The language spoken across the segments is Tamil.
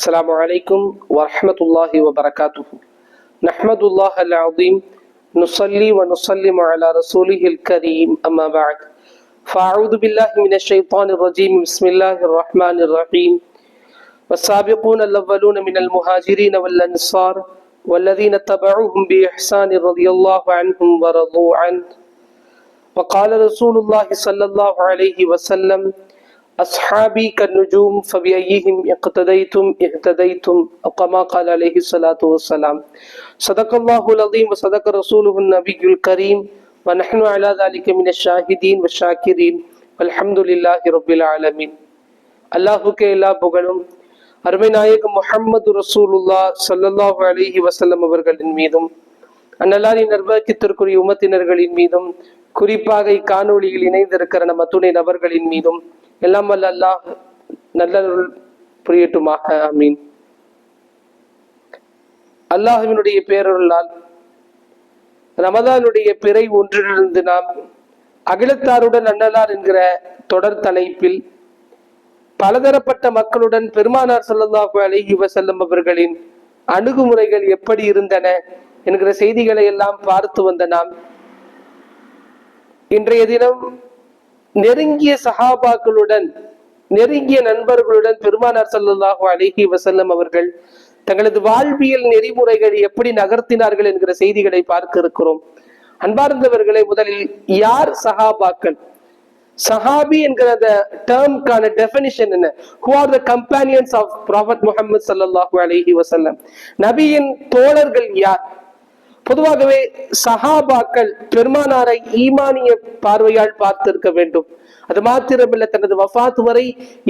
السلام عليكم ورحمة الله وبركاته. نحمد الله العظيم نصلي ونسلم على رسوله الكريم أما بعد. فأعوذ بالله من الشيطان الرجيم بسم الله الرحمن الرحيم. والسابقون الأولون من المهاجرين والأنصار والذين اتبعوهم بإحسان رضي الله عنهم ورضوا عنه. وقال رسول الله صلى الله عليه وسلم أصحابي كالنجوم فبأيهم اقتديتم اهتديتم أو كما قال عليه الصلاة والسلام صدق الله العظيم وصدق رسوله النبي الكريم ونحن على ذلك من الشاهدين والشاكرين والحمد لله رب العالمين அல்லாஹுக்கே எல்லா புகழும் அருமை நாயகம் முஹம்மது ரசூலுல்லா ஸல்லல்லாஹு அலைஹி வஸல்லம் அவர்களின் மீதும் அந்நல்லாரின் நர்வக்கித்திற்குரிய உமத்தினர்களின் மீதும் குறிப்பாக இக்காணொளியில் இணைந்திருக்கிற நம்ம துணை நபர்களின் மீதும் எல்லாம் வல்ல அல்லாஹ் நல்லருள் புரியட்டுமாக அமீன் அல்லாஹுவினுடைய பேரொருளால் ரமதானுடைய பிறை ஒன்றிலிருந்து நாம் அகிலத்தாருடன் அன்னலார் என்கிற தொடர் தலைப்பில் பலதரப்பட்ட மக்களுடன் பெருமானார் ஸல்லல்லாஹு அலஹி வசல்லம் அவர்களின் அணுகுமுறைகள் எப்படி இருந்தன என்கிற செய்திகளை எல்லாம் பார்த்து வந்த நாம் இன்றைய தினம் நெருங்கிய சஹாபாக்களுடன் நெருங்கிய நண்பர்களுடன் பெருமானார் ஸல்லல்லாஹு அலிஹி வசல்லம் அவர்கள் தங்களது வாழ்வியல் நெறிமுறைகளை எப்படி நகர்த்தினார்கள் என்கிற செய்திகளை பார்க்க இருக்கிறோம். அன்பார்ந்தவர்களை முதலில் யார் சஹாபாக்கள்? சஹாபி என்கிற அந்த டேர்ம்க்கான டெபினிஷன் என்ன? Who are the companions of prophet Muhammad சல்லாஹூ அலிஹி வசல்லம் நபியின் தோழர்கள் யார்? பொதுவாகவே சஹாபாக்கள் பெருமானாரை ஈமானிய பார்வையால் பார்த்திருக்க வேண்டும். அது மாத்திரமில்லை தனது வஃபாத் வரை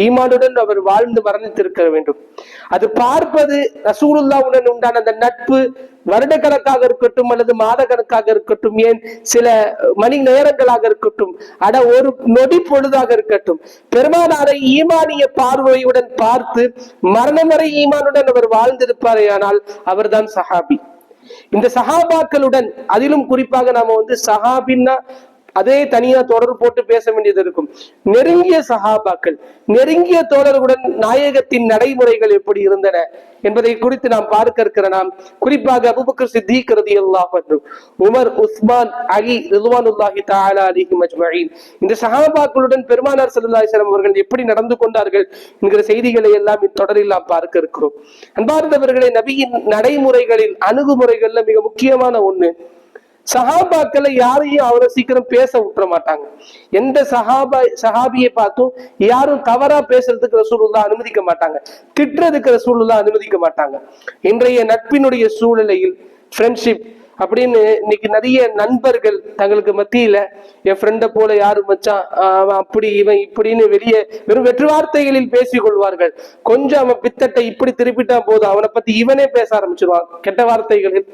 ஈமானுடன் அவர் வாழ்ந்து மரணித்திருக்க வேண்டும். அது பார்ப்பது ரசூலுல்லாவுடன் உண்டான அந்த நட்பு வருடக்கணக்காக இருக்கட்டும் அல்லது மாத கணக்காக இருக்கட்டும் ஏன் சில மணி நேரங்களாக இருக்கட்டும் அட ஒரு நொடி பொழுதாக இருக்கட்டும் பெருமானாரை ஈமானிய பார்வையுடன் பார்த்து மரணம் வரை ஈமானுடன் அவர் வாழ்ந்திருப்பாரே ஆனால் அவர்தான் சஹாபி. இந்த சஹாபாக்களுடன் அதிலும் குறிப்பாக நாம வந்து சஹாபின்னா அதே தனியா தொடர் போட்டு பேச வேண்டியது இருக்கும். நெருங்கிய சஹாபாக்கள் நெருங்கிய தோழர்களுடன் நாயகத்தின் நடைமுறைகள் எப்படி இருந்தன என்பதை குறித்து நாம் பார்க்க இருக்கிற நாம் குறிப்பாக அபுபக்கர் சித்திக் ரலியல்லாஹு அன்ஹு உமர் உஸ்மான் அலி ரிதுவானுல்லாஹி தாலா அலைஹி மஜ்மஈன் இந்த சஹாபாக்களுடன் பெருமானார் ஸல்லல்லாஹு அவர்கள் எப்படி நடந்து கொண்டார்கள் என்கிற செய்திகளை எல்லாம் இத்தொடரில் நாம் பார்க்க இருக்கிறோம். அன்பார்ந்தவர்களை நபியின் நடைமுறைகளில் அணுகுமுறைகள்ல மிக முக்கியமான ஒண்ணு சஹாபாக்களை யாரையும் அவ்வளவு சீக்கிரம் பேச விட்டுற மாட்டாங்க. எந்த சஹாபா சஹாபியை பார்த்தும் யாரும் தவறா பேசுறதுக்கு ரசூலுல்லா அனுமதிக்க மாட்டாங்க. திட்டுறதுக்கு ரசூலுல்லா அனுமதிக்க மாட்டாங்க. இன்றைய நட்பினுடைய சூழ்நிலையில் ஃப்ரெண்ட்ஷிப் அப்படின்னு இன்னைக்கு நிறைய நண்பர்கள் தங்களுக்கு மத்தியில என் ஃப்ரெண்டை போல யாரும் மச்சான் அவன் அப்படி இவன் இப்படின்னு வெளியே வெறும் வெற்று வார்த்தைகளில் பேசிக் கொள்வார்கள். கொஞ்சம் அவன் பித்தட்டை இப்படி திருப்பிட்டான் போதும் அவனை பத்தி இவனே பேச ஆரம்பிச்சிருவான். கெட்ட வார்த்தைகளில்.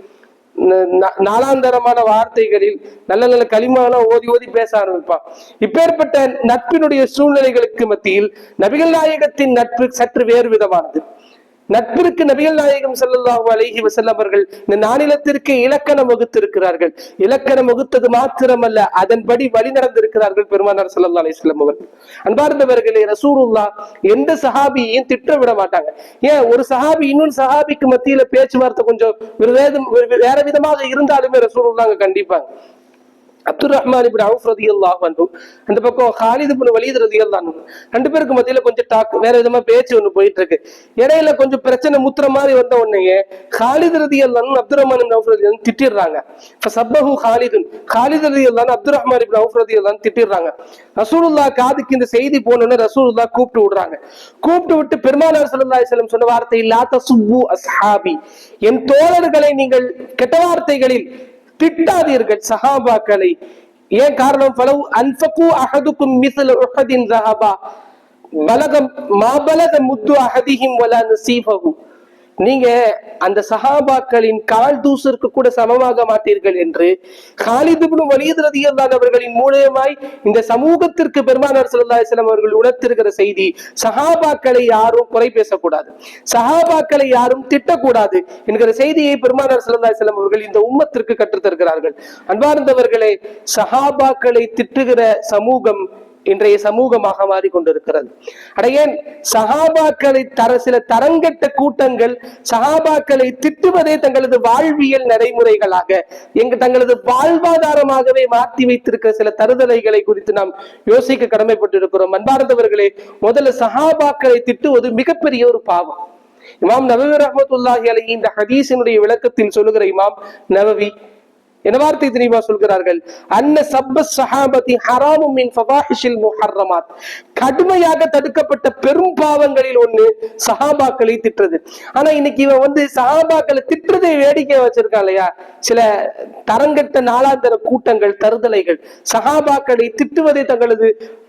நாலாந்தரமான வார்த்தைகளில் நல்ல நல்ல களிமாலாம் ஓதி ஓதி பேச ஆரம்பிப்பான். இப்பேற்பட்ட நட்பினுடைய சூழ்நிலைகளுக்கு மத்தியில் நபிகள் நாயகத்தின் நட்பு சற்று வேறு விதமானது. நட்பிற்கு நபிகள் நாயகம் ஸல்லல்லாஹு அழகி வஸல்லம் அவர்கள் இந்த நானிலத்திற்கு இலக்கணம் வகுத்திருக்கிறார்கள். இலக்கணம் வகுத்தது மாத்திரமல்ல அதன்படி வழி நடந்திருக்கிறார்கள் பெருமானார் ஸல்லல்லாஹு அலைஹி அவர்கள். அன்பார்ந்தவர்களே ரசூலுல்லா எந்த சஹாபியையும் திட்ட விட மாட்டாங்க. ஏன்? ஒரு சஹாபி இன்னொரு சஹாபிக்கு மத்தியில பேச்சுவார்த்தை கொஞ்சம் வேறு வேற விதமாக இருந்தாலுமே ரசூலுல்லா அங்க கண்டிப்பாங்க. அப்துல் ரஹ்மான் இப்படி அவுஃப் ரதி அல்லாஹ் அந்த பக்கம் ஹாலிது இப்னு வலீத் ரதி அல்லாஹ் ரெண்டு பேருக்கு மத்தியில கொஞ்சம் டாக் வேற விதமா பேச்சு ஒண்ணு போயிட்டு இருக்கு இடையில கொஞ்சம் பிரச்சனை முத்துற மாதிரி வந்த உடனே ஹாலித் ரதி அல்லாஹ் அப்துல் ரஹ்மான் இப்னு அவுஃப் ரதி திட்டிடுறாங்க. சப்பஹு ஹாலிதுன். ஹாலித் ரதி அல்லாஹ் அப்துல் ரஹ்மான் இப்னு அவுஃப் ரதி அல்லாஹ் திட்டிடுறாங்க. ரசூலுல்லா காதுக்கு இந்த செய்தி போனோடனே ரசூலுல்லா கூப்பிட்டு விடுறாங்க. கூப்பிட்டு விட்டு பெருமானார் ஸல்லல்லாஹு அலைஹி சொன்ன வார்த்தை இல்லாத சுப்பு அஸ்ஹாபி. என் தோழர்களை நீங்கள் கெட்ட வார்த்தைகளில் திட்டாதீர்கள் சஹாபாக்களை. ஏன் காரணம்? பலவு அன்பகு அகதுக்கும் மிசல் உஹதின் ரஹபா. பலகம் மாபலக முத்து அஹதிஹிம் வலா நசீபகும் நீங்க அந்த சஹாபாக்களின் கால் தூசருக்கு கூட சமமாக மாட்டீர்கள் என்று காலிதுபுனு வலியது ரதியல்லான் அவர்களின் மூலியமாய் இந்த சமூகத்திற்கு பெருமானார் ஸல்லல்லாஹு அவர்கள் உணர்த்திருக்கிற செய்தி சஹாபாக்களை யாரும் குறை பேசக்கூடாது சஹாபாக்களை யாரும் திட்டக்கூடாது என்கிற செய்தியை பெருமானார் ஸல்லல்லாஹு அவர்கள் இந்த உம்மத்திற்கு கற்றுத்தருகிறார்கள். அன்பார்ந்தவர்களே சஹாபாக்களை திட்டுகிற சமூகம் இன்றைய சமூகமாக மாறிக்கொண்டிருக்கிறது. அடையேன் சகாபாக்களை தர சில தரங்கட்ட கூட்டங்கள் சகாபாக்களை திட்டுவதே தங்களது வாழ்வியல் நடைமுறைகளாக எங்க தங்களது வாழ்வாதாரமாகவே மாற்றி வைத்திருக்கிற சில தருதலைகளை குறித்து நாம் யோசிக்க கடமைப்பட்டிருக்கிறோம். அன்பார்ந்தவர்களே முதல்ல சகாபாக்களை திட்டுவது மிகப்பெரிய ஒரு பாவம். இமாம் நபவி ரஹமத்துல்லாஹி அலி இந்த ஹதீஸினுடைய விளக்கத்தில் சொல்லுகிற இமாம் நவவி என்ன வார்த்தை தெரியுமா சொல்கிறார்கள்? அன்ன சப்ப சஹாபதி ஹராமும் மின் ஃபவாஹிஷில் முஹர்ரமாத். கடுமையாக தடுக்கப்பட்ட பெரும் பாவங்களில் ஒண்ணு சஹாபாக்களை திட்டுறது. ஆனா இன்னைக்கு இவன் வந்து சஹாபாக்களை திட்டுறதை வேடிக்கை வச்சிருக்கான் இல்லையா? சில தரங்கட்ட நாளாந்தர கூட்டங்கள் தருதலைகள். சஹாபாக்களை திட்டுவதை தங்களது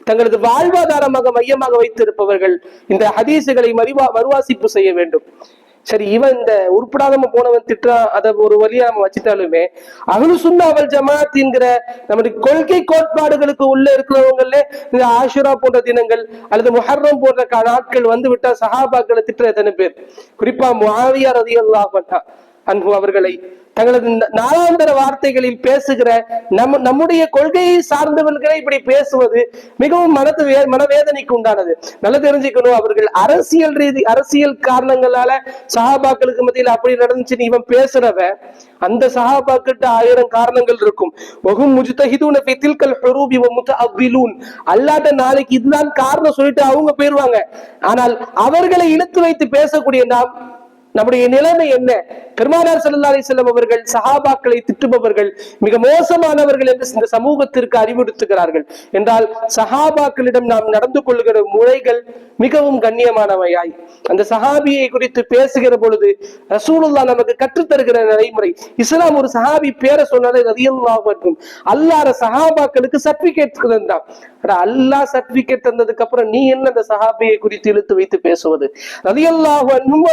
தங்களது வாழ்வாதாரமாக மையமாக வைத்திருப்பவர்கள் இந்த ஹதீசுகளை மறிவா மறுவாசிப்பு செய்ய வேண்டும். சரி இவன் இந்த உருப்படாதம போனவன் திட்டுறான் அதை ஒரு வழியா நம்ம வச்சுட்டாலுமே அகலு சுண்ணா அவள் ஜமாத் நம்முடைய கொள்கை கோட்பாடுகளுக்கு உள்ள இருக்கிறவங்கள இந்த ஆஷுரா போன்ற தினங்கள் அல்லது முஹர்ரம் போன்ற நாட்கள் வந்து விட்டா சஹாபாக்களை திட்டுற எத்தனை பேர்? குறிப்பா மாவியார் ரதியல்லாஹு அன்ஹா. அன்பு அவர்களை தங்களது ந- நாளாந்தர வார்த்தைகளில் பேசுகிற நம்ம நம்முடைய கொள்கையை சார்ந்தவர்களை இப்படி பேசுவது மிகவும் மனது வே மனவேதனைக்கு உண்டானது. நல்லா தெரிஞ்சுக்கணும் அவர்கள் அரசியல் ரீதி அரசியல் காரணங்களால சகாபாக்களுக்கு மத்தியில் அப்படி நடந்துச்சுன்னு இவன் பேசுறவ அந்த சகாபாக்கிட்ட ஆயிரம் காரணங்கள் இருக்கும். வகும் முஜ்தஹிதூன ஃபி தில்கல் ஹுரூபி வ முத்தஅவ்விலூன் நாளைக்கு இதுதான் காரணம் சொல்லிட்டு அவங்க போயிருவாங்க. ஆனால் அவர்களை இழுத்து வைத்து பேசக்கூடிய நாம் நம்முடைய நிலைமை என்ன? பெருமானார் ஸல்லல்லாஹு அலைஹி அவர்கள் சஹாபாக்களை திட்டுபவர்கள் மிக மோசமானவர்கள் என்று இந்த சமூகத்திற்கு அறிவுறுத்துகிறார்கள். என்றால் சஹாபாக்களிடம் நாம் நடந்து கொள்கிற முறைகள் மிகவும் கண்ணியமானவையாய். அந்த சஹாபியை குறித்து பேசுகிற பொழுது ரசூலுல்லா நமக்கு கற்றுத்தருகிற நடைமுறை இஸ்லாம் ஒரு சஹாபி பேரை சொன்னாலே ரதியல்லாஹு அன்ஹும் அல்லாஹ் சஹாபாக்களுக்கு சர்டிபிகேட் தந்தான் அல்லா அல்லாஹ் சர்டிபிகேட் தந்ததுக்கு அப்புறம் நீ என்ன அந்த சஹாபியை குறித்து இழுத்து வைத்து பேசுவது? ரதியல்லாக அன்ஹும்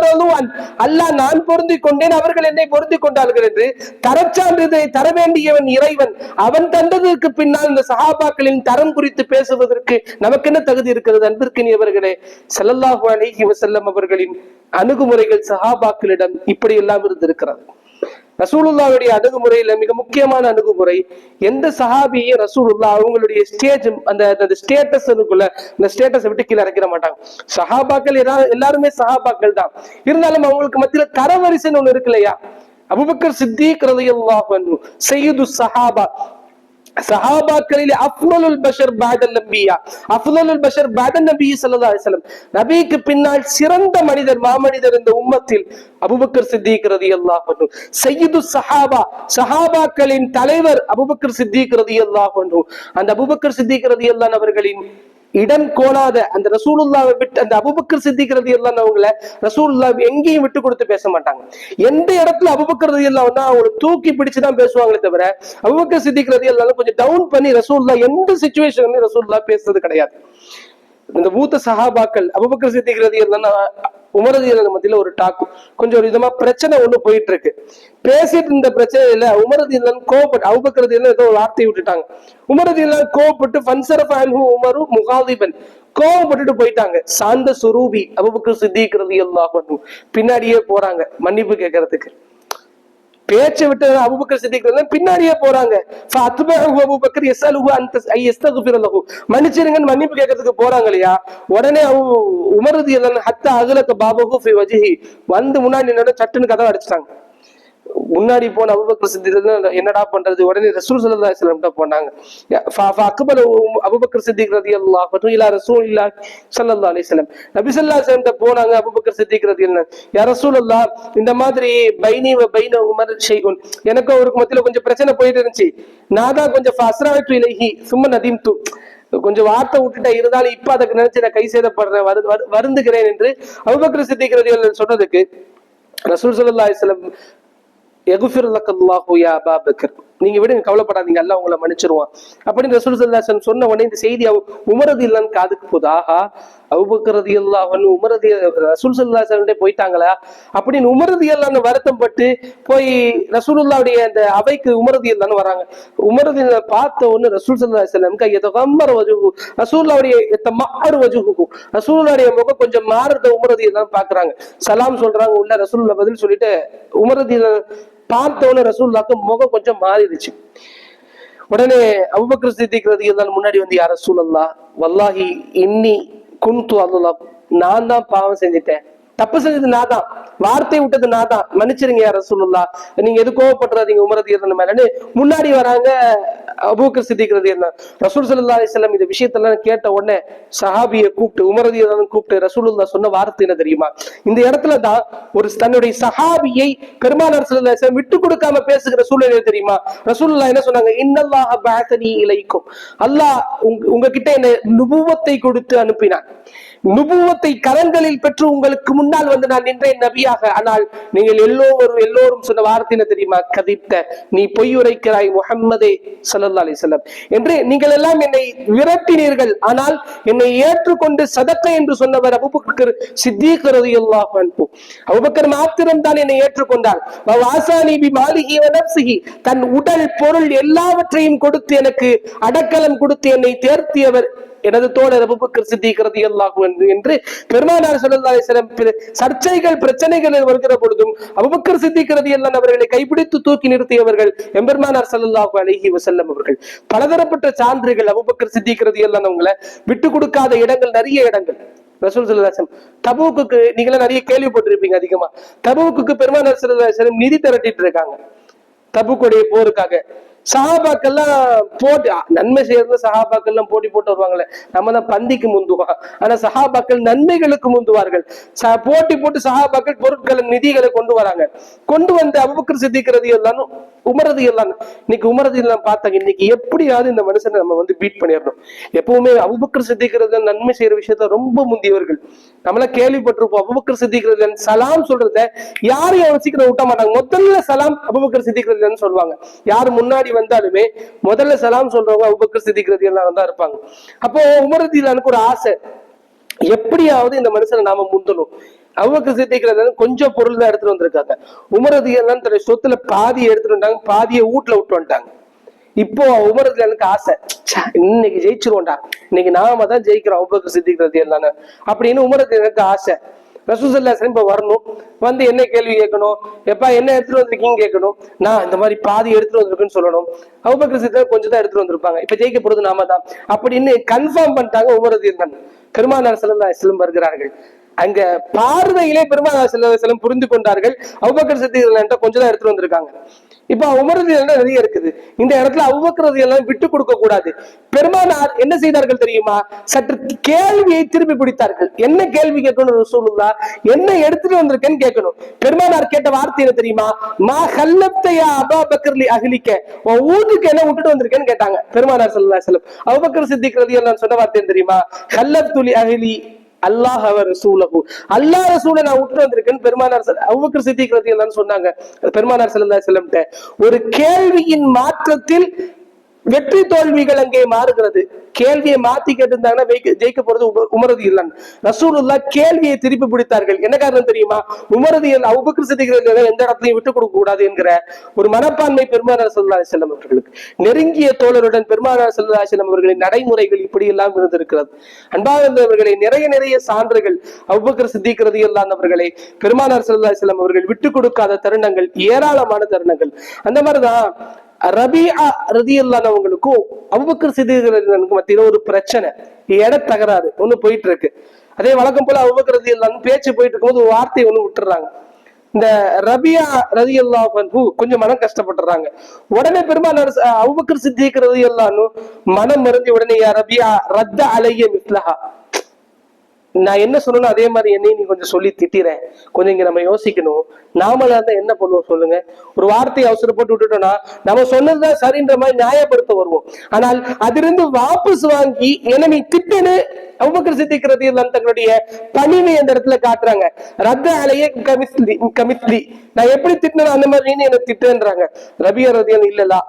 அல்லாஹ் நான் பொருந்தி கொண்டேன் அவர்கள் என்னை பொருந்தி கொண்டார்கள் என்று தரச்சான்றிதழை தர வேண்டியவன் இறைவன். அவன் தந்ததற்கு பின்னால் இந்த சஹாபாக்களின் தரம் குறித்து பேசுவதற்கு நமக்கு என்ன தகுதி இருக்கிறது? அன்பிற்கினியவர்களே செல்லல்லாஹு அலிஹி வசல்லம் அவர்களின் அணுகுமுறைகள் சஹாபாக்களிடம் இப்படி எல்லாம் இருந்திருக்கிறது. ரசூலுல்லாவுடைய அணுகுமுறையில மிக முக்கியமான அணுகுமுறை எந்த சஹாபியும் ரசூலுல்லா அவங்களுடைய ஸ்டேஜ் அந்த அந்த ஸ்டேட்டஸ் இருக்குல்ல அந்த ஸ்டேட்டஸை விட்டு கீழே இறக்கிற மாட்டாங்க. சஹாபாக்கள் எல்லா- எல்லாருமே சஹாபாக்கள் தான். இருந்தாலும் அவங்களுக்கு மத்தியில தரவரிசைன்னு ஒண்ணு இருக்கு இல்லையா? அபுபக்கர் சித்திக் ரலியல்லாஹு செய்யுது சஹாபா சஹாபாக்களில் அஃலலுல் பஷர் பாதல் நபியா அஃலலுல் பஷர் பாதல் நபி சல்லா அலிஸ்லம் நபிக்கு பின்னால் சிறந்த மனிதர் மாமனிதர் இந்த உம்மத்தில் அபுபக்கர் சித்திக் ரலியல்லாஹு அன்ஹு சையது சஹாபா சஹாபாக்களின் தலைவர் அபுபக்கர் சித்திக் ரலியல்லாஹு அன்ஹு அந்த அபுபக்கர் சித்திக் ரதி அல்லான் அவர்களின் இடம் கோலாத அந்த ரசூலுல்லாவை விட்டு அந்த அபுபக்கர் சித்திக்கிறது எல்லாம் அவங்கள ரசூலுல்லா எங்கேயும் விட்டு கொடுத்து பேச மாட்டாங்க. எந்த இடத்துல அபுபக்கர் எல்லாம் வந்து அவங்களை தூக்கி பிடிச்சுதான் பேசுவாங்களே தவிர அபுபக்கர் சித்திக்கிறது எல்லாம் கொஞ்சம் டவுன் பண்ணி ரசூல்லா எந்த சுச்சுவேஷன்லையும் ரசூல்லா பேசுறது கிடையாது. இந்த மூத்த சஹாபாக்கள் அபுபக்கர் சித்திக்கிறது என்னன்னா மத்தியில ஒரு டாக்கு. கொஞ்சம் ஒரு விதமா பிரச்சனை ஒண்ணு போயிட்டு இருக்கு பேசிட்டு இருந்த பிரச்சனையில உமரது இல்லன் கோவப்பட்டு அபுபக்கரது ஏதோ ஒரு வார்த்தையை விட்டுட்டாங்க. உமரது கோபப்பட்டு கோவப்பட்டு ஃபன்சரஃப் அன்ஹு உமரு முகாதிபன் கோவப்பட்டுட்டு போயிட்டாங்க. சாந்த சுரூபி அபுபக்கர் சித்திக்கிறது எல்லாம் பின்னாடியே போறாங்க மன்னிப்பு கேட்கறதுக்கு பேச்சை விட்டு அபுபக்கர் சித்திக்கிறது பின்னாடியே போறாங்க. ஃபஅத்பஅஹு அபூபக்கர் யஸ்அலுஹு அன் தஸ் ஐ யஸ்தக்ஃபிர லஹு. மன்னிச்சிருங்கன்னு மன்னிப்பு கேட்கறதுக்கு போறாங்க இல்லையா? உடனே அவ உமரது ஹத்த அகலக்க பாபஹு ஃபி வஜ்ஹி. வந்து முன்னாடி நின்னு சட்டுன்னு கதவை அடிச்சிட்டாங்க. முன்னாடி போன அபுபக்கர் சித்திக் என்னடா பண்றது? உடனே ரசூல் சல்லா சொல்லிட்ட போனாங்க. அக்பர் அபுபக்கர் அக்பல அபூபக்கர் சித்திக் ரலியல்லாஹு அன்ஹு இலா ரசூலில்லாஹ் ஸல்லல்லாஹு அலைஹி நபி சொல்லா சொல்லிட்ட வஸல்லம் போனாங்க அபூபக்கர் சித்திக் யார் ரசூல் அல்லா இந்த மாதிரி பைனி பைன உமர் ஷைகுன் எனக்கு அவருக்கு மத்தியில கொஞ்சம் பிரச்சனை போயிட்டு இருந்துச்சு. நான் தான் கொஞ்சம் ஃபஸ்ராட்டு இலகி சும்மா நதீம்து. கொஞ்சம் வார்த்தை விட்டுட்டா இருந்தாலும் இப்ப அதுக்கு நினைச்சு நான் கை சேதப்படுறேன் வருந்துகிறேன் என்று அபுபக்கர் சித்திக் ரலியல்லாஹு சொன்னதுக்கு ரசூல் சல்லா அலைஹி எகுஃபிர் லக்கல்லாஹு யா அபா பக்கர் நீங்க விடுங்க கவலைப்படாதீங்க எல்லாம் உங்களை மன்னிச்சிருவான். அப்படின்னு ரசூல் சொன்ன உடனே இந்த செய்தி அவ உமரது இல்லன்னு காதுக்கு போகுது. ஆஹா அபூபக்கர் ரலியல்லாஹு உமரது ரசூல் ஸல்லல்லாஹு போயிட்டாங்களா? அப்படின்னு உமரது இல்லான்னு வருத்தப்பட்டு போய் ரசூலுல்லாவுடைய அந்த அவைக்கு உமரது இல்லான்னு வராங்க. உமரது பார்த்த உடனே ரசூல் சல்லா அலைஹி எதோ கையத கம்மர வஜுஹு ரசூலுல்லாவுடைய மாறு வஜுகுக்கும் ரசூலுல்லாவுடைய முகம் கொஞ்சம் மாறுத உமரது இல்லன்னு பாக்குறாங்க சலாம் சொல்றாங்க உள்ள ரசூலுல்லாஹ் பதில் சொல்லிட்டு உமரது பார்த்த உடனே முகம் கொஞ்சம் மாறிடுச்சு. உடனே அபுபக்கர் சித்திக் முன்னாடி வந்து யார சூழல்லா வல்லாஹி இன்னி குன்து அல்லா நான் தான் பாவம் செஞ்சுட்டேன். தப்பு செஞ்சது நான் தான். வார்த்தை விட்டது நான் தான். மன்னிச்சிருங்க யார சூழல்லா நீங்க எது கோவப்படுறாதீங்க உமரதி இருந்த மேலன்னு. முன்னாடி வராங்க அபூக்கர் சித்திக்கிறது என்ன ரசூல் சல்லா அலிஸ்லாம் இந்த விஷயத்தெல்லாம் கேட்ட உடனே சஹாபியை கூப்பிட்டு உமரதி கூப்பிட்டு ரசூலுல்லா சொன்ன வார்த்தை என்ன தெரியுமா? இந்த இடத்துல தான் ஒரு தன்னுடைய சஹாபியை பெருமானார் சல்லா அலிஸ்லாம் விட்டு கொடுக்காம பேசுகிற சூழ்நிலை தெரியுமா? ரசூலுல்லா என்ன சொன்னாங்க? இன்னல்லாஹ பாத்தனி இலைக்கும். அல்லாஹ் உங்ககிட்ட என்ன நுபுவத்தை கொடுத்து அனுப்பினான் நுபுவத்தை கரங்களில் பெற்று உங்களுக்கு முன்னால் வந்து நான் நின்றேன் நபியாக. ஆனால் நீங்கள் எல்லோரும் எல்லோரும் சொன்ன வார்த்தை என்ன தெரியுமா? கதித்த நீ பொய் உரைக்கிறாய் முகம்மதே சல சல்லா அலிசல்லம் என்று நீங்கள் எல்லாம் என்னை விரட்டினீர்கள். ஆனால் என்னை ஏற்றுக்கொண்டு சதக்க என்று சொன்னவர் அபுபக்கர் சித்தீக் ரலியல்லாஹு அன்பு அபுபக்கர் மாத்திரம் தான் என்னை ஏற்றுக்கொண்டார். வாசானி பி மாலிஹி தன் உடல் பொருள் எல்லாவற்றையும் கொடுத்து எனக்கு அடக்கலம் கொடுத்து என்னை தேர்த்தியவர். எனது தோழர் அபுபக்கர் சித்திக்கிறது என்று பெருமானார் ஸல்லல்லாஹு சர்ச்சைகள் பிரச்சனைகள் வருகிற பொழுதும் அபுபக்கர் சித்திக்கிறது எல்லாம் அவர்களை கைப்பிடித்து தூக்கி நிறுத்தியவர்கள் எம்பெருமானார் ஸல்லல்லாஹு அலைஹி வசல்லம் அவர்கள். பலதரப்பட்ட சான்றுகள் அபுபக்கர் சித்திக்கிறது எல்லாம் அவங்களை விட்டு கொடுக்காத இடங்கள் நிறைய இடங்கள். ரசூல் சல்லாசம் தபுவுக்கு நீங்களே நிறைய கேள்விப்பட்டிருப்பீங்க அதிகமா. தபுவுக்கு பெருமானார் ஸல்லல்லாஹு நிதி திரட்டிட்டு இருக்காங்க. தபுக்குடைய போருக்காக சஹாபாக்கள்லாம் போட்டி நன்மை செய்யறது சஹாபாக்கள்லாம் போட்டி போட்டு வருவாங்களே. நம்ம தான் பந்திக்கு முந்துவோம். ஆனா சஹாபாக்கள் நன்மைகளுக்கு முந்துவார்கள். போட்டி போட்டு சஹாபாக்கள் பொருட்களை நிதிகளை கொண்டு வராங்க. கொண்டு வந்து அபுபக்கர் சித்திக்கிறது எல்லாம் உமரது எல்லாம் இன்னைக்கு உமரது எல்லாம் பார்த்தாங்க இன்னைக்கு எப்படியாவது இந்த மனுஷனை நம்ம வந்து பீட் பண்ணிடணும். எப்பவுமே அபுபக்கர் சித்திக்கிறது நன்மை செய்யற விஷயத்த ரொம்ப முந்தியவர்கள். நம்மள கேள்விப்பட்டிருப்போம் அபுபக்கர் சித்திக்கிறது சலாம் சொல்றத யாரையும் அவன் சீக்கிரம் விட்ட மாட்டாங்க. முதல்ல சலாம் அபுபக்கர் சித்திக்கிறது சொல்லுவாங்க. யார் முன்னாடி வந்தாலுமே முதல்ல சலாம் சொல்றவங்க அபுபக்கர் சித்திக்கிறது எல்லாம் தான் இருப்பாங்க. அப்போ உமரதிலானுக்கு ஒரு ஆசை. எப்படியாவது இந்த மனுஷனை நாம முந்தணும். அவங்க சித்திக்கிறது கொஞ்சம் பொருள் தான் எடுத்துட்டு வந்திருக்காங்க. உமரது எல்லாம் தன்னுடைய சொத்துல பாதி எடுத்துட்டு வந்தாங்க பாதியை வீட்டுல விட்டு வந்துட்டாங்க. இப்போ உமரதுல எனக்கு ஆசை. இன்னைக்கு ஜெயிச்சிருவோம்டா. இன்னைக்கு நாம தான் ஜெயிக்கிறோம் அபுபக்கர் சித்திக்கிறது எல்லாம் அப்படின்னு உமரது எனக்கு ஆசை. ரசூசல்லாசன் இப்போ வரணும். வந்து என்ன கேள்வி கேட்கணும்? எப்பா என்ன எடுத்துட்டு வந்திருக்கீங்க கேட்கணும். நான் இந்த மாதிரி பாதி எடுத்துட்டு வந்திருக்குன்னு சொல்லணும். அவுபக்கர் சித்தர் கொஞ்சம் தான் எடுத்துட்டு வந்திருப்பாங்க. இப்ப ஜெயிக்க போறது நாம தான். அப்படின்னு கன்ஃபார்ம் பண்ணிட்டாங்க ஒவ்வொரு இருந்தாங்க பெருமானார் செல்லல்லா செல்லும் வருகிறார்கள். அங்க பார்வையிலே பெருமானார் செல்ல புரிந்து கொண்டார்கள். அவுபக்கர் சித்திகள் கொஞ்சம் தான் எடுத்துட்டு வந்திருக்காங்க. இப்ப உமரது நிறைய இருக்குது. இந்த இடத்துல அவ்வக்கிறது எல்லாம் விட்டு கொடுக்க கூடாது. பெருமானார் என்ன செய்தார்கள் தெரியுமா? சற்று கேள்வியை திருப்பி பிடித்தார்கள். என்ன கேள்வி கேட்கணும் சொல்லுங்களா என்ன எடுத்துட்டு வந்திருக்கேன்னு கேட்கணும். பெருமானார் கேட்ட வார்த்தை என்ன தெரியுமா? மா ஹல்லத்தையா அபா பக்கர்லி அகிலிக்க உன் ஊருக்கு என்ன விட்டுட்டு வந்திருக்கேன்னு கேட்டாங்க. பெருமானார் சல்லா செல்லம் அவ்வக்கர் சித்திக்கிறது எல்லாம் சொன்ன வார்த்தை தெரியுமா? ஹல்லத்துலி அகிலி அல்லாஹ் அவர் ரசூலகு அல்லாஹ் ரசூலை நான் விட்டு வந்திருக்கேன்னு பெருமானார் சல்- அபூபக்கர் சொன்னாங்க. பெருமானார் ஸல்லல்லாஹு செல்லம்ட்ட ஒரு கேள்வியின் மாற்றத்தில் வெற்றி தோல்விகள் அங்கே மாறுகிறது. கேள்வியை மாத்தி கேட்டிருந்தாங்கன்னா ஜெயிக்க போறது உம- உமரது இல்லன் ரசூலுல்லா கேள்வியை திருப்பி பிடித்தார்கள். என்ன காரணம் தெரியுமா? உமரது இல்ல அபுபக்கர் எந்த இடத்துலையும் விட்டு கொடுக்க கூடாது என்கிற ஒரு மனப்பான்மை பெருமானார் ஸல்லல்லாஹு செல்லம் அவர்களுக்கு. நெருங்கிய தோழருடன் பெருமானார் ஸல்லல்லாஹு செல்லம் அவர்களின் நடைமுறைகள் இப்படி எல்லாம் இருந்திருக்கிறது. அன்பார்ந்தவர்களை நிறைய நிறைய சான்றுகள் அபுபக்கர் சித்திக்கிறது எல்லாம் அவர்களை பெருமானார் ஸல்லல்லாஹு செல்லம் அவர்கள் விட்டு கொடுக்காத தருணங்கள் ஏராளமான தருணங்கள். அந்த மாதிரிதான் ரபியா ரதியல்லானவங்களுக்கும் அபுபக்கர் சித்திகளுக்கு மத்தியில ஒரு பிரச்சனை. இட தகராறு ஒண்ணு போயிட்டு இருக்கு அதே வழக்கம் போல அபுபக்கர் ரதியல்லான்னு பேச்சு போயிட்டு இருக்கும்போது ஒரு வார்த்தை ஒண்ணு விட்டுறாங்க. இந்த ரபியா ரதி கொஞ்சம் மனம் கஷ்டப்பட்டுறாங்க. உடனே பெருமாள் ச- அபூபக்கர் சித்திக் ரதி மனம் மருந்தி உடனே ரபியா ரத்த அலைய மிஸ்லஹா. நான் என்ன சொல்லணும் அதே மாதிரி என்னையும் நீ கொஞ்சம் சொல்லி திட்டிறேன். கொஞ்சம் இங்க நம்ம யோசிக்கணும். நாமளா இருந்தா என்ன பண்ணுவோம் சொல்லுங்க. ஒரு வார்த்தையை அவசரப்பட்டு விட்டுட்டோம்னா நம்ம சொன்னதுதான் சரின்ற மாதிரி நியாயப்படுத்த வருவோம். ஆனால் அதிலிருந்து வாபஸ் வாங்கி என்ன நீ திட்டுன்னு அபுபக்கர் சித்திக்கிறது எல்லாம் தங்களுடைய பணிவை அந்த இடத்துல காட்டுறாங்க. ரத்த அலையே கமிஸ்லி கமிஸ்லி. நான் எப்படி திட்டினேன் அந்த மாதிரி நீ என்ன திட்டுன்றாங்க. ரபியா ரதியன் இல்லலா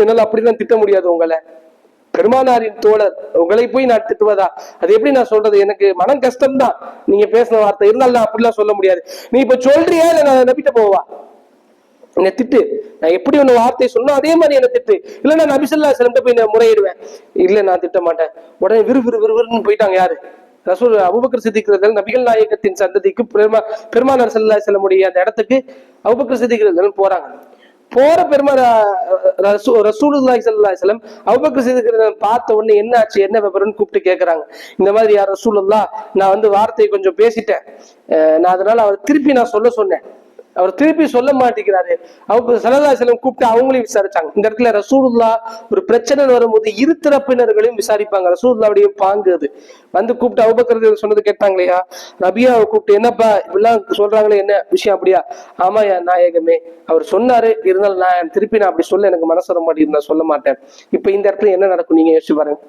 என்னால அப்படிலாம் திட்ட முடியாது உங்களை. பெருமானாரின் தோழர் உங்களை போய் நான் திட்டுவதா? அது எப்படி நான் சொல்றது? எனக்கு மனம் கஷ்டம்தான். நீங்க பேசின வார்த்தை இருந்தாலும் நான் அப்படிலாம் சொல்ல முடியாது. நீ இப்ப சொல்றியா இல்ல நான் நம்பிட்டு போவா? என்னை திட்டு. நான் எப்படி ஒன்று வார்த்தை சொன்னோம் அதே மாதிரி என்னை திட்டு. இல்ல நான் நபிசல்லா சிலம்ட்ட போய் நான் முறையிடுவேன். இல்லை நான் திட்ட மாட்டேன். உடனே விறு விறு விறுவிறுன்னு போயிட்டாங்க யாரு? ரசூல் அபுபக்கர் சித்திக்கிறதல் நபிகள் நாயகத்தின் சந்ததிக்கு பெருமா பெருமானார் செல்லா செல்லமுடைய அந்த இடத்துக்கு அபுபக்கர் சித்திக்கிறதல் போறாங்க. போற பெருமா ரசூலுல்லாஹி ஸல்லல்லாஹு செல்லம் வஸல்லம் அபூபக்கர் பார்த்த உடனே என்ன ஆச்சு என்ன விவரம்னு கூப்பிட்டு கேட்கறாங்க இந்த மாதிரி யார் ரசூலுல்லா நான் வந்து வார்த்தையை கொஞ்சம் பேசிட்டேன். நான் அதனால அவர் திருப்பி நான் சொல்ல சொன்னேன். அவர் திருப்பி சொல்ல மாட்டேங்கிறாரு. அவங்க சல்லா செலவு கூப்பிட்டு அவங்களையும் விசாரிச்சாங்க. இந்த இடத்துல ரசூலுல்லா ஒரு பிரச்சனை வரும்போது இரு தரப்பினர்களையும் விசாரிப்பாங்க. ரசூலுல்லாவுடைய பாங்கு அது. வந்து கூப்பிட்டு அவுபக்கர் சொன்னது கேட்டாங்களையா? ரபியாவை கூப்பிட்டு என்னப்பா இப்படிலாம் சொல்றாங்களே என்ன விஷயம் அப்படியா? ஆமாயா நாயகமே. அவர் சொன்னாரு இருந்தாலும் நான் திருப்பி நான் அப்படி சொல்ல எனக்கு மனசு வர மாட்டேங்குது நான் சொல்ல மாட்டேன். இப்ப இந்த இடத்துல என்ன நடக்கும்? நீங்க யோசிச்சு பாருங்க.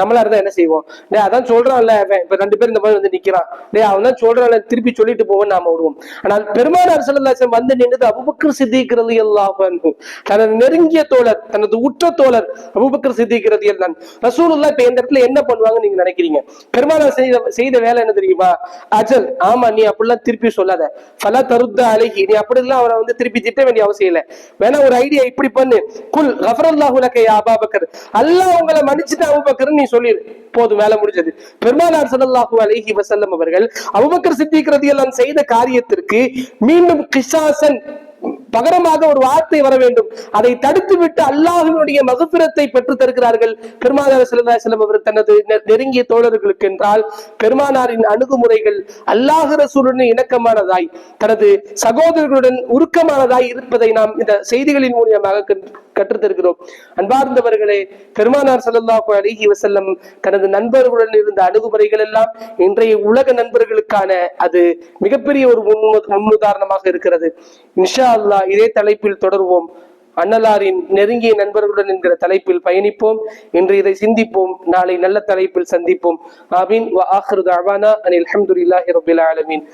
நம்மளா இருந்தா என்ன செய்வோம்? டே அதான் சொல்றான்ல அவன் இப்ப ரெண்டு பேரும் இந்த மாதிரி வந்து நிக்கிறான். டே அவன் தான் சொல்றான்ல திருப்பி சொல்லிட்டு போவோம் நாம விடுவோம். ஆனால் பெருமானார் செல்லல்லாசம் வந்து நின்றது அபுபக்கர் சித்திக்கிறது எல்லாம் தனது நெருங்கிய தோழர் தனது உற்ற தோழர் அபுபக்கர் சித்திக்கிறது எல்லாம் ரசூலுல்லா இப்ப இந்த இடத்துல என்ன பண்ணுவாங்க நீங்க நினைக்கிறீங்க? பெருமானார் செய்த செய்த வேலை என்ன தெரியுமா? அஜல் ஆமா நீ அப்படிலாம் திருப்பி சொல்லாத. பல தருத்த அழகி நீ அப்படிலாம் அவரை வந்து திருப்பி திட்ட வேண்டிய அவசியம் இல்லை. வேணா ஒரு ஐடியா இப்படி பண்ணு. குல் கஃபரல்லாஹு லக்க யா அபாபக்கர் அல்லாஹ் உங்களை மன்னிச்சுட்டு அபுபக்கர் நீ நீ சொல்லிடு போதும் வேலை முடிஞ்சது. பெருமானார் சல்லாஹூ அலஹி வசல்லம் அவர்கள் அபூபக்கர் சித்திக்கிறது எல்லாம் செய்த காரியத்திற்கு மீண்டும் கிஷாசன் பகரமாக ஒரு வார்த்தை வர வேண்டும். அதை தடுத்து விட்டு அல்லாஹினுடைய மகபிரத்தை பெற்று தருகிறார்கள். பெருமானார் ஸல்லல்லாஹு அலைஹி அவர் தனது நெருங்கிய தோழர்களுக்கு என்றால் பெருமானாரின் அணுகுமுறைகள் அல்லாஹ் ரசூலுடன் இணக்கமானதாய் தனது சகோதரர்களுடன் உருக்கமானதாய் இருப்பதை நாம் இந்த செய்திகளின் மூலியமாக கற்றுத்தருகிறோம். அன்பார்ந்தவர்களே பெருமானார் சல்லாஹு அலிஹி வசல்லம் தனது நண்பர்களுடன் இருந்த அணுகுமுறைகள் எல்லாம் இன்றைய உலக நண்பர்களுக்கான அது மிகப்பெரிய ஒரு முன்னுதாரணமாக இருக்கிறது. இன்ஷா அல்லாஹ் இதே தலைப்பில் தொடர்வோம். அன்னலாரின் நெருங்கிய நண்பர்களுடன் என்கிற தலைப்பில் பயணிப்போம். இன்று இதை சிந்திப்போம். நாளை நல்ல தலைப்பில் சந்திப்போம். ஆமீன். வ ஆஹிரு தஅவானா அனில் ஹம்துலில்லாஹி ரப்பில் ஆலமீன்.